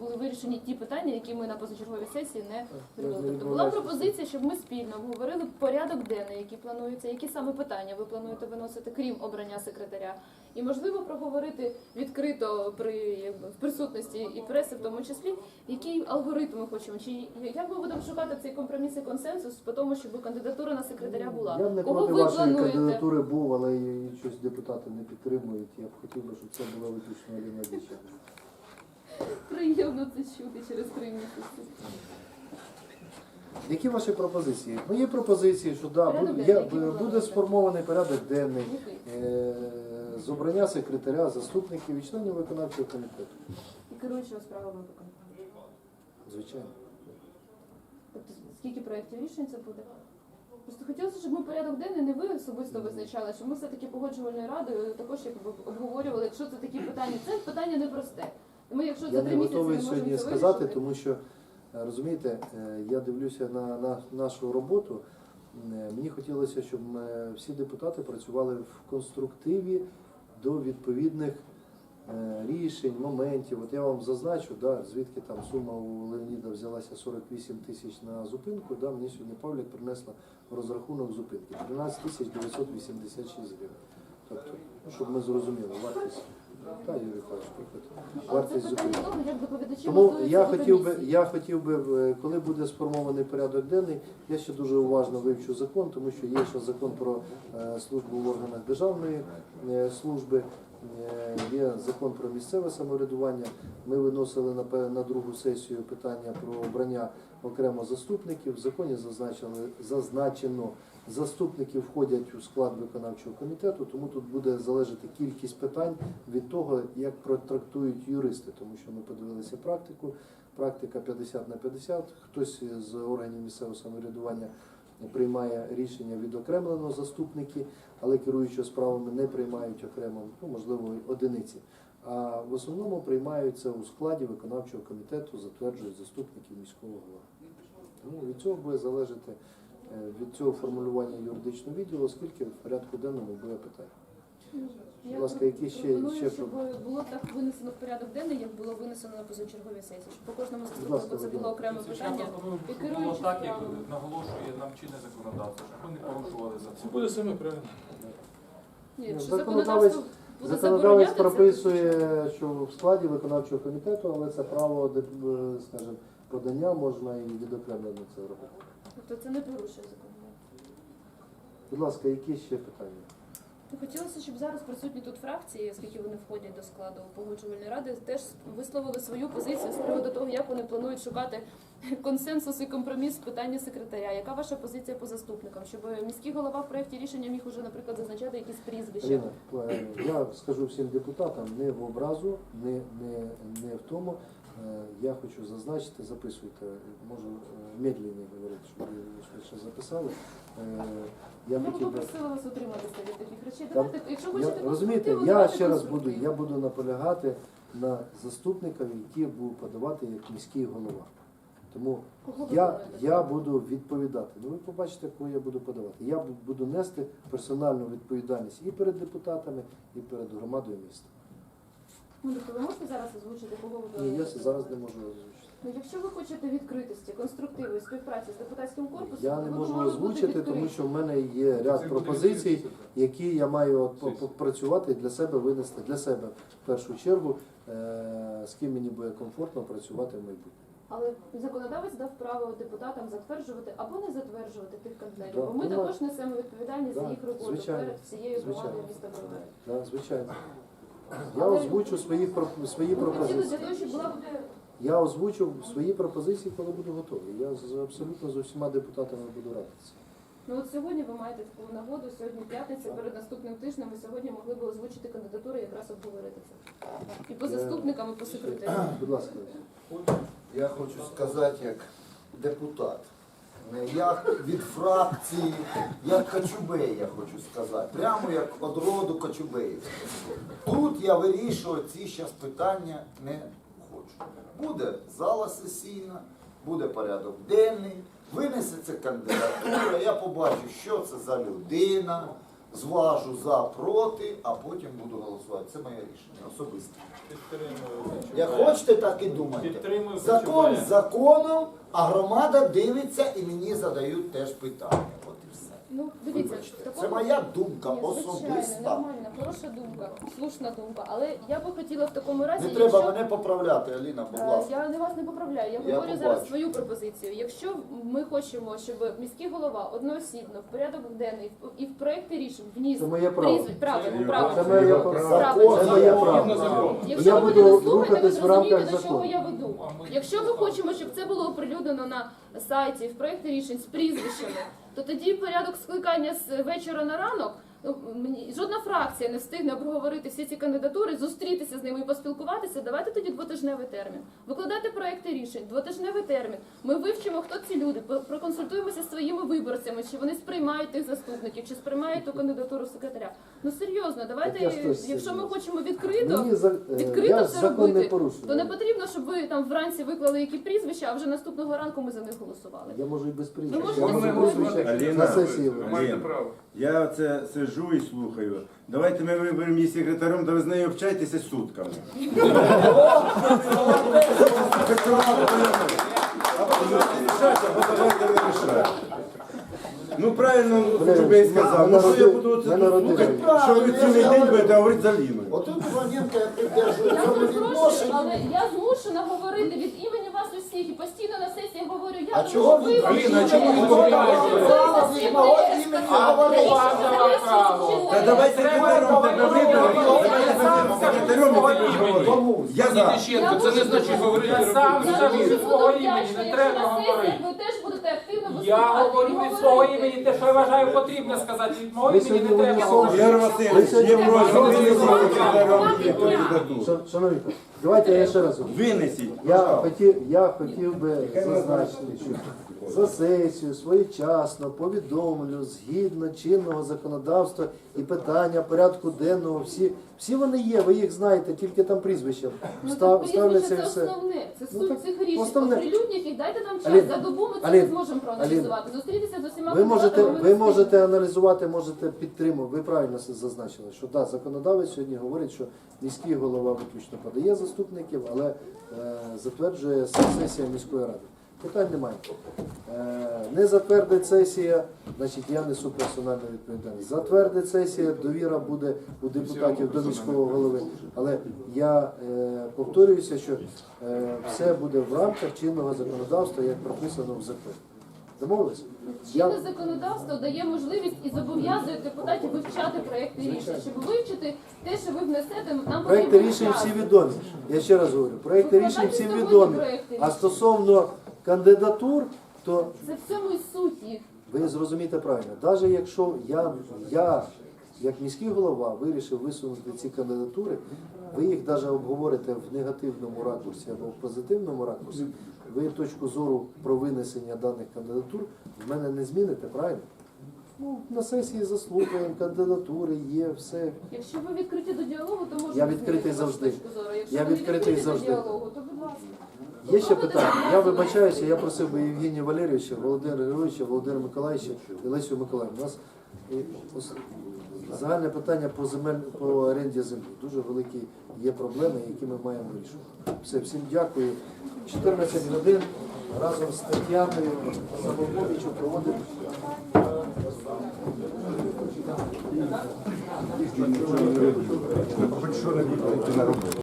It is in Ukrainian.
були вирішені ті питання, які ми на позачерговій сесії не прийняли. Тобто була пропозиція, щоб ми спільно обговорили порядок денний, який планується, які саме питання ви плануєте виносити, крім обрання секретаря. І можливо проговорити відкрито при в присутності і преси, в тому числі, який алгоритм ми хочемо, чи як ми будемо шукати цей компроміс і консенсус по тому, щоб кандидатура на секретаря була. Я б не Кого проти ви вашої плануєте? кандидатури був, але і щось депутати не підтримують. Я б хотів би, щоб це була виключно Аліна Діча. Приємно це чути через три місяці. Які ваші пропозиції? Мої пропозиції, що да, Порядок буде, денний, я- який ви буде плануєте? сформований порядок денний е, з обрання секретаря, заступників і членів виконавчого комітету. І керуючого справами виконкому. Звичайно. Тобто скільки проєктів рішень це буде? Просто хотілося, щоб ми порядок денний не ви особисто визначали, щоб ми все-таки погоджувальною радою також якби обговорювали, якщо це такі питання. Це питання непросте. І Ми, якщо Я не місяці готовий можемо сьогодні це сказати, вирішити, тому що е, розумієте, е, я дивлюся на, на нашу роботу. Е, Мені хотілося, щоб ми, всі депутати працювали в конструктиві до відповідних е, рішень, моментів. От я вам зазначу, да, звідки там сума у Леоніда взялася 48 тисяч на зупинку. Да, мені сьогодні Павлік принесла розрахунок зупинки 13 тисяч 986 гривень. Тобто, ну, щоб ми зрозуміли, вартість. Та, Юрій Михайлович, приходьте. Вартість зупинки. Тому я хотів би, я хотів би, е, коли буде сформований порядок денний, я ще дуже уважно вивчу закон, тому що є ще закон про е, службу в органах державної е, служби, є закон про місцеве самоврядування. Ми виносили на, на другу сесію питання про обрання окремо заступників. В законі зазначили, зазначено, заступники входять у склад виконавчого комітету, тому тут буде залежати кількість питань від того, як протрактують юристи, тому що ми подивилися практику. Практика 50 на 50. Хтось з органів місцевого самоврядування приймає рішення відокремлено заступники, але керуючи справами не приймають окремо, ну можливо, одиниці. А в основному приймаються у складі виконавчого комітету, затверджують заступників міського голови. Тому від цього буде залежати е, від цього формулювання юридичного відділу, оскільки в порядку денному буде питання. Я Будь ласка, які ще- пропоную, ще щоб було так винесено в порядок денний, як було винесено на позачерговій сесії. Щоб по кожному заступнику це було окреме питання. І було так, як наголошує нам чинне законодавство, щоб ми не порушували Це закон. буде саме правильно. Ні, якщо законодавець- законодавство буде Законодавець забороняти, це прописує, що в складі виконавчого комітету, але це право, де, е, скажімо, подання можна і відокремлено це робити. Тобто це не порушує законодавство. Будь ласка, які ще питання? Ну, Хотілося, щоб зараз присутні тут фракції, оскільки вони входять до складу погоджувальної ради, теж висловили свою позицію з приводу того, як вони планують шукати консенсус і компроміс в питанні секретаря. Яка ваша позиція по заступникам? Щоб міський голова в проєкті рішення міг уже, наприклад, зазначати якісь прізвища. Е, я скажу всім депутатам, не в образу, не, не, не в тому. Е, Я хочу зазначити, записуйте, можу е, медленніше говорити, щоб ви швидше записали. Е, Я Я хотів би попросила вас утриматися від таких речей. Та- Давайте, якщо Я, хочете розумієте, конструктиву, я давайте ще раз буду, конструктиву. я буду наполягати на заступників, які я буду подавати як міський голова. Тому Кого ви я, я буду відповідати. Ну ви побачите, кого я буду подавати. Я бу- буду нести персональну відповідальність і перед депутатами, і перед громадою міста. Ну, тобто ви можете зараз озвучити, кого ви Ні, плануєте? я зараз не можу озвучити. Ну, якщо ви хочете відкритості, конструктиву і співпраці з депутатським корпусом, Я то не ви можу мали бути озвучити, відкриті. тому що в мене є ряд пропозицій, які я маю от по- попрацювати і для себе винести для себе в першу чергу, е, з ким мені буде комфортно працювати в майбутньому. Але законодавець дав право депутатам затверджувати або не затверджувати тих кандидатів. Да, Бо ми ну, також несемо відповідальність за да, їх роботу звичайно, перед всією звичайно. громадою міста Бровари. Да, звичайно. Я озвучу свої, про- свої пропозиції. Я озвучу свої пропозиції, коли буду готовий. Я з, абсолютно з усіма депутатами буду радитися. ну от сьогодні ви маєте таку нагоду. Сьогодні п'ятниця перед наступним тижнем. Ви сьогодні могли б озвучити кандидатури, і якраз обговорити це. І по Е, заступникам, і по секретарю. Будь ласка. Я хочу сказати як депутат. Не як від фракції, як Качубей, я хочу сказати. Прямо як од роду Качубеїв. Тут я вирішую ці зараз питання не хочу. Буде зала сесійна, буде порядок денний, винесеться кандидатура, я побачу, що це за людина, зважу за проти, а потім буду голосувати. Це моє рішення особисте. Підтримую. Як хочете, так і думайте. Підтримую Закон Кочубея. законом, а громада дивиться і мені задають теж питання. От і все. Ну, дивіться, Це такого- моя думка Ні, звичайно, особиста. нормальна, хороша думка, слушна думка. Але я би хотіла в такому разі, Не треба якщо- мене поправляти, Аліна, будь Е, ласка. Я не вас не поправляю. Я, Я говорю побачу. зараз свою пропозицію. Якщо ми хочемо, щоб міський голова одноосібно в порядок денний і в проекти рішень вніс Це моє право. прізвищ- правильно, Це правильно. моє Закон, Це моє право. Якщо Я ви буду будете слухати, ви рухатись в зрозумієте, рамках до чого закону. я веду. Якщо ми хочемо, щоб це було оприлюднено на сайті в проєкті рішень з прізвищами, то тоді порядок скликання з вечора на ранок. Ну, Мені жодна фракція не встигне обговорити всі ці кандидатури, зустрітися з ними і поспілкуватися. Давайте тоді двотижневий термін. Викладайте проекти рішень, двотижневий термін. Ми вивчимо, хто ці люди, проконсультуємося зі своїми виборцями, чи вони сприймають тих заступників, чи сприймають ту кандидатуру секретаря. Ну серйозно, давайте, якщо ми хочемо відкрито. Е, Відкрито все робити. То не потрібно, щоб ви там вранці виклали які прізвища, а вже наступного ранку ми за них голосували. Я можу і без прізвища. Ви можете Я можу голосувати. прізвища Аліна, на сесії. ви маєте право. Я це сиджу і слухаю. Давайте ми виберемо її секретарем, та ви з нею общайтеся сутками. Ну правильно, щоб я й сказав. Ну що я буду це слухати, що ви цілий день будете говорити за Ліною. Отут Іваненко я цьому перепрошую, але я змушена говорити від імені вас усіх і постійно на сесії говорю я. А чого ви Аліна, а чому ви ви. Та давай секретарем тебе виберемо. Давайте Я за. Це не значить говорити. Я сам дуже від свого імені не треба говорити. ви теж будете активно виступати. Я говорю від свого імені, те, що я вважаю потрібно сказати. Від мого Ви імені сьогодні не треба говорити. Ігор Васильович, є просьба винесіть секретарем її кандидатуру. Шан- Шановні, давайте я ще раз. Винесіть. Я хотів, я хотів би зазначити, що за сесію своєчасно повідомлю згідно чинного законодавства і питання порядку денного. Всі, всі вони є, ви їх знаєте, тільки там прізвища Ну, став, так ставляться це і все. основне, це Ну, суть так цих рішень. основне. Оприлюдніть їх, дайте нам час. Аліна, За добу ми це Аліна, не зможемо проаналізувати. Зустрітися з усіма Ви можете, кандидатами, ви можете аналізувати, можете підтримувати. Ви правильно це зазначили, що да, законодавець сьогодні говорить, що міський голова виключно подає заступників, але е, затверджує сесія міської ради. Питань немає. Е, не затвердить сесія, значить я несу персональну відповідальність. Затвердить сесія, довіра буде у депутатів до міського голови. Але я е, повторююся, що е, все буде в рамках чинного законодавства, як прописано в законі. Домовились? Чинне законодавство дає можливість і зобов'язує депутатів вивчати проекти рішень. Щоб вивчити те, що ви внесете, нам Проекти рішень всі відомі. Я ще раз говорю, проекти рішень всі відомі. А стосовно кандидатур, то Це в цьому і суть їх. ви зрозумієте правильно, навіть якщо я, я як міський голова вирішив висунути ці кандидатури, ви їх навіть обговорите в негативному ракурсі або в позитивному ракурсі, ви точку зору про винесення даних кандидатур в мене не зміните, правильно? Ну, на сесії заслухаємо, кандидатури є, все. Якщо ви відкриті до діалогу, то можна Я відкритий змінити вашу завжди. точку зору. Якщо Я ви не відкритий відкриті завжди. до діалогу, то будь ласка. Є ще питання. Я вибачаюся, я просив би Євгенія Валерійовича, Володимира Григоровича, Володимира Миколаївича і Лесю Миколаївну. У нас загальне питання по земель по оренді землі. Дуже великі є проблеми, які ми маємо вирішувати. Все, всім дякую. 14 годин разом з Тетяною Самоповичу проводимо.